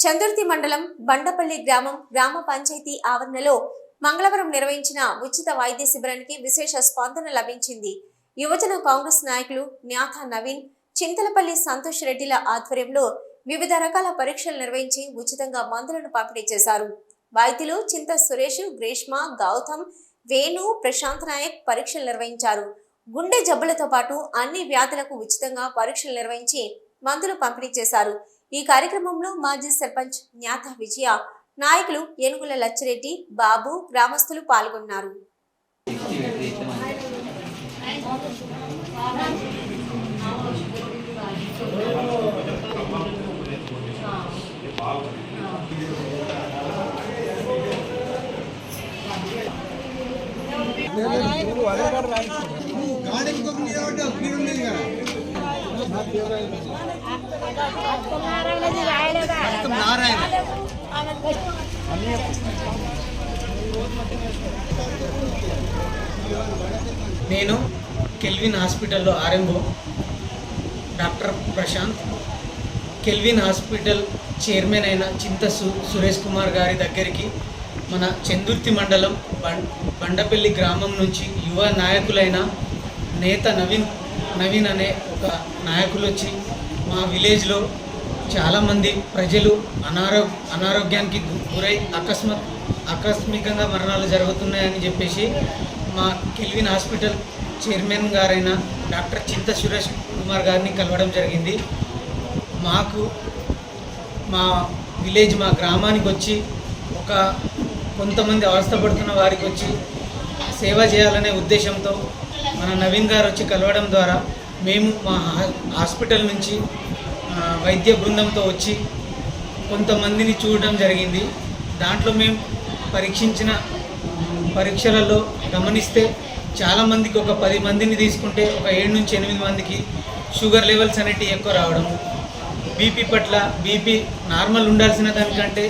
చందుర్తి మండలం బండపల్లి గ్రామం గ్రామ పంచాయతీ ఆవరణలో మంగళవారం నిర్వహించిన ఉచిత వైద్య శిబిరానికి విశేష స్పందన లభించింది. యువజన కాంగ్రెస్ నాయకులు న్యాథ నవీన్ చింతలపల్లి సంతోష్ రెడ్డిల ఆధ్వర్యంలో వివిధ రకాల పరీక్షలు నిర్వహించి ఉచితంగా మందులను పంపిణీ చేశారు. వైద్యులు చింత సురేష్ గ్రీష్మ గౌతమ్ వేణు ప్రశాంత్ నాయక్ పరీక్షలు నిర్వహించారు. గుండె జబ్బులతో పాటు అన్ని వ్యాధులకు ఉచితంగా పరీక్షలు నిర్వహించి మందులు పంపిణీ చేశారు. ఈ కార్యక్రమంలో మాజీ సర్పంచ్ జ్ఞాత విజయ నాయకులు ఏనుగుల లచ్చిరెడ్డి బాబు గ్రామస్తులు పాల్గొన్నారు. గాడి ఇంకొక మీద ఉండేది కదా. నేను కెల్విన్ హాస్పిటల్లో RMO doctor Prashanth. Kelvin hospital chairman అయిన చింత సు సురేష్ కుమార్ గారి దగ్గరికి మన చందుర్తి మండలం బండపల్లి గ్రామం నుంచి యువ నాయకులైన నేత నవీన్ నవీన్ అనే ఒక నాయకులు వచ్చి మా విలేజ్లో చాలామంది ప్రజలు అనారో అనారోగ్యానికి గురై అకస్మాత్ ఆకస్మికంగా మరణాలు జరుగుతున్నాయని చెప్పేసి మా కెల్విన్ హాస్పిటల్ చైర్మన్ గారైన డాక్టర్ చింత సురేష్ కుమార్ గారిని కలవడం జరిగింది. మాకు మా విలేజ్ మా గ్రామానికి వచ్చి ఒక కొంతమంది అవస్థపడుతున్న వారికి వచ్చి సేవ చేయాలనే ఉద్దేశంతో మన నవీన్ గారు వచ్చి కలవడం ద్వారా మేము మా హాస్పిటల్ నుంచి వైద్య బృందంతో వచ్చి కొంతమందిని చూడడం జరిగింది. దాంట్లో మేము పరీక్షించిన పరీక్షలలో గమనిస్తే చాలామందికి ఒక పది మందిని తీసుకుంటే ఒక ఏడు నుంచి ఎనిమిది మందికి షుగర్ లెవెల్స్ అనేటివి ఎక్కువ రావడం బీపీ పట్ల బీపీ నార్మల్ ఉండాల్సిన దానికంటే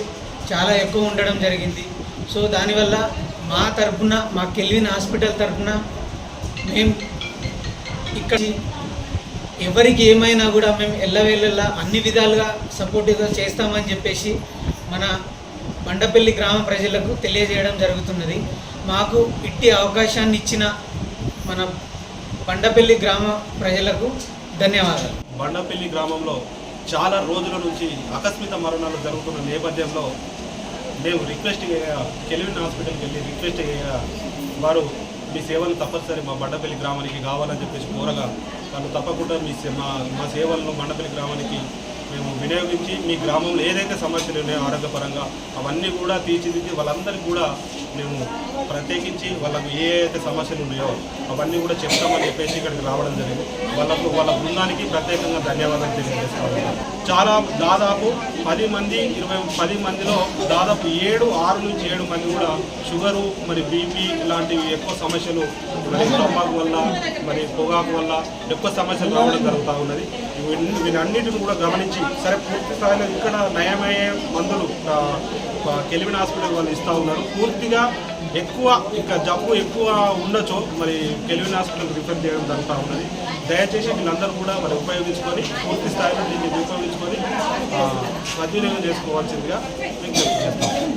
చాలా ఎక్కువ ఉండడం జరిగింది. సో దానివల్ల మా తరఫున మా కెల్విన్ హాస్పిటల్ తరఫున మేము ఇక్కడ ఎవరికి ఏమైనా కూడా మేము ఎల్లవేళ్ళలా అన్ని విధాలుగా సపోర్టివ్గా చేస్తామని చెప్పేసి మన బండపల్లి గ్రామ ప్రజలకు తెలియజేయడం జరుగుతున్నది. మాకు ఇట్టి అవకాశాన్ని ఇచ్చిన మన బండపల్లి గ్రామ ప్రజలకు ధన్యవాదాలు. బండపల్లి గ్రామంలో చాలా రోజుల నుంచి ఆకస్మిక మరణాలు జరుగుతున్న నేపథ్యంలో మేము రిక్వెస్ట్ చేయగా కెలివిన్ హాస్పిటల్కి వెళ్ళి రిక్వెస్ట్ చేయగా వారు మీ సేవలు తప్పనిసరి మా బండపల్లి గ్రామానికి కావాలని చెప్పేసి కోరగా తను తప్పకుండా మీ సే- మా మా సేవలను బండపల్లి గ్రామానికి మేము వినియోగించి మీ గ్రామంలో ఏదైతే సమస్యలు ఉన్నాయో ఆరోగ్యపరంగా అవన్నీ కూడా తీర్చిదిద్ది వాళ్ళందరికీ కూడా మేము ప్రత్యేకించి వాళ్ళకు ఏ అయితే సమస్యలు ఉన్నాయో అవన్నీ కూడా చెప్తామని చెప్పేసి ఇక్కడికి రావడం జరిగింది. వాళ్ళకు వాళ్ళ బృందానికి ప్రత్యేకంగా ధన్యవాదాలు తెలియజేస్తాము చాలా దాదాపు పది మంది ఇరవై పది మందిలో దాదాపు ఏడు ఆరు నుంచి ఏడు మంది కూడా షుగరు మరి బీపీ ఇలాంటివి ఎక్కువ సమస్యలు మరి స్టొమాక్ వల్ల మరి పొగాకు వల్ల ఎక్కువ సమస్యలు రావడం జరుగుతూ ఉన్నది. వీటన్నిటిని కూడా గమనించి సరే పూర్తి స్థాయిలో ఇక్కడ నయమయ్యే మందులు కెలివిన్ హాస్పిటల్ వాళ్ళు ఇస్తూ ఉన్నారు. పూర్తిగా ఎక్కువ ఇక జబ్బు ఎక్కువ ఉండొచ్చు. మరి కెలివిన్ హాస్పిటల్ రిఫర్ చేయడం జరుగుతూ ఉన్నది. దయచేసి వీళ్ళందరూ కూడా మరి ఉపయోగించుకొని పూర్తి స్థాయిలో దీన్ని ఉపయోగించుకొని సద్వినియోగం చేసుకోవాల్సిందిగా విజ్ఞప్తి చేస్తాం